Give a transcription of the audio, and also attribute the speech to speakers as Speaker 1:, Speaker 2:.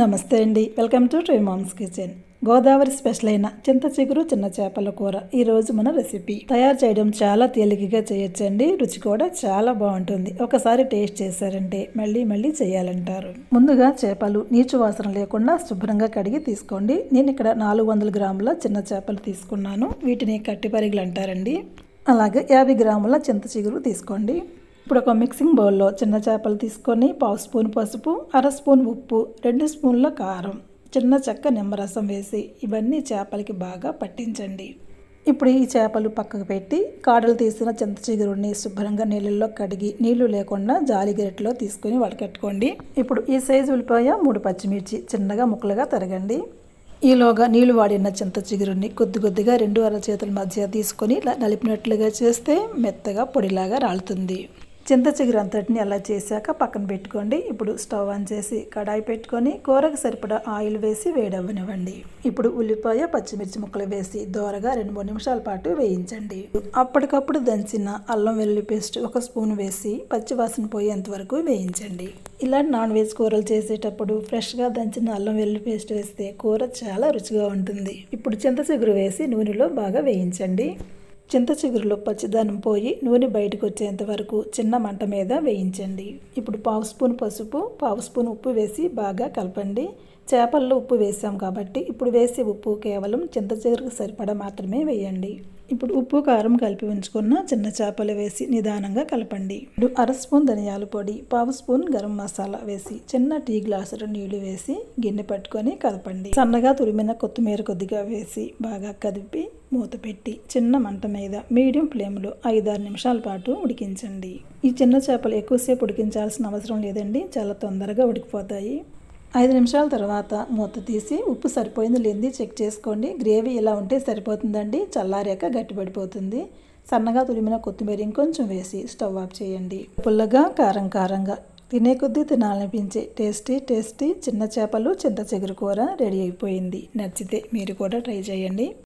Speaker 1: నమస్తే అండి. Welcome to tree mom's kitchen Godavari special అయిన చింత చిగురు చిన్న చేపల కూర. ఈరోజు మన రెసిపీ తయారు చేయడం చాలా తేలికగా చేయొచ్చండి. రుచి కూడా చాలా బాగుంటుంది. ఒకసారి టేస్ట్ చేశారంటే మళ్ళీ మళ్ళీ చేయాలంటారు. ముందుగా చేపలు నీచు వాసన లేకుండా శుభ్రంగా కడిగి తీసుకోండి. నేను ఇక్కడ నాలుగు వందల గ్రాముల చిన్న చేపలు తీసుకున్నాను. వీటిని కట్టి పరిగలు అంటారండి అలాగే యాభై గ్రాముల చింత చిగురు తీసుకోండి. ఇప్పుడు ఒక మిక్సింగ్ బౌల్లో చిన్న చేపలు తీసుకొని పావు స్పూన్ పసుపు అర స్పూన్ ఉప్పు రెండు స్పూన్ల కారం చిన్న చెక్క నిమ్మరసం వేసి ఇవన్నీ చేపలకి బాగా పట్టించండి. ఇప్పుడు ఈ చేపలు పక్కకు పెట్టి కాడలు తీసిన చింత చిగురుని శుభ్రంగా నీళ్ళల్లో కడిగి నీళ్ళు లేకుండా జాలి గరిటెలో తీసుకొని వడకట్టుకోండి. ఇప్పుడు ఈ సైజు ఉల్లిపాయ మూడు పచ్చిమిర్చి చిన్నగా ముక్కలుగా తరగండి. ఈలోగా నీళ్ళు వాడిన చింత చిగురుని కొద్ది కొద్దిగా రెండు అరచేతుల మధ్య తీసుకొని నలిపినట్లుగా చేస్తే మెత్తగా పొడిలాగా రాలుతుంది. చింత చిగురు అంతటిని అలా చేశాక పక్కన పెట్టుకోండి. ఇప్పుడు స్టవ్ ఆన్ చేసి కడాయి పెట్టుకొని కూరకు సరిపడా ఆయిల్ వేసి వేడవ్వనివ్వండి. ఇప్పుడు ఉల్లిపాయ పచ్చిమిర్చి ముక్కలు వేసి దోరగా రెండు మూడు నిమిషాల పాటు వేయించండి. అప్పటికప్పుడు దంచిన అల్లం వెల్లుల్లి పేస్ట్ ఒక స్పూన్ వేసి పచ్చివాసన పోయేంత వరకు వేయించండి. ఇలాంటి నాన్ వెజ్ కూరలు చేసేటప్పుడు ఫ్రెష్గా దంచిన అల్లం వెల్లుల్లి పేస్ట్ వేస్తే కూర చాలా రుచిగా ఉంటుంది. ఇప్పుడు చింత చిగురు వేసి నూనెలో బాగా వేయించండి. చింత చిగురులో పచ్చిదనం పోయి నూనె బయటకు వచ్చేంత వరకు చిన్న మంట మీద వేయించండి. ఇప్పుడు పావు స్పూన్ పసుపు పావు స్పూన్ ఉప్పు వేసి బాగా కలపండి. చేపల్లో ఉప్పు వేసాం కాబట్టి ఇప్పుడు వేసే ఉప్పు కేవలం చింత చిగురుకు సరిపడా మాత్రమే వేయండి. ఇప్పుడు ఉప్పు కారం కలిపి ఉంచుకున్న చిన్న చేపలు వేసి నిదానంగా కలపండి. ఇప్పుడు అర స్పూన్ ధనియాల పొడి పావు స్పూన్ గరం మసాలా వేసి చిన్న టీ గ్లాసులు నీళ్ళు వేసి గిన్నె పట్టుకొని కలపండి. సన్నగా తురిమిన కొత్తిమీర కొద్దిగా వేసి బాగా కదిపి మూత పెట్టి చిన్న మంట మీద మీడియం ఫ్లేమ్లో ఐదారు నిమిషాల పాటు ఉడికించండి. ఈ చిన్న చేపలు ఎక్కువసేపు ఉడికించాల్సిన అవసరం లేదండి. చాలా తొందరగా ఉడికిపోతాయి. ఐదు నిమిషాల తర్వాత మూత తీసి ఉప్పు సరిపోయింది లేనిది చెక్ చేసుకోండి. గ్రేవీ ఇలా ఉంటే సరిపోతుందండి. చల్లారాక గట్టిపడిపోతుంది. సన్నగా తురిమిన కొత్తిమీర ఇంకొంచెం వేసి స్టవ్ ఆఫ్ చేయండి. పుల్లగా కారం కారంగా తినే కొద్దీ తినాలనిపించే టేస్టీ టేస్టీ చిన్న చేపలు చింత చిగురు కూర రెడీ అయిపోయింది. నచ్చితే మీరు కూడా ట్రై చేయండి.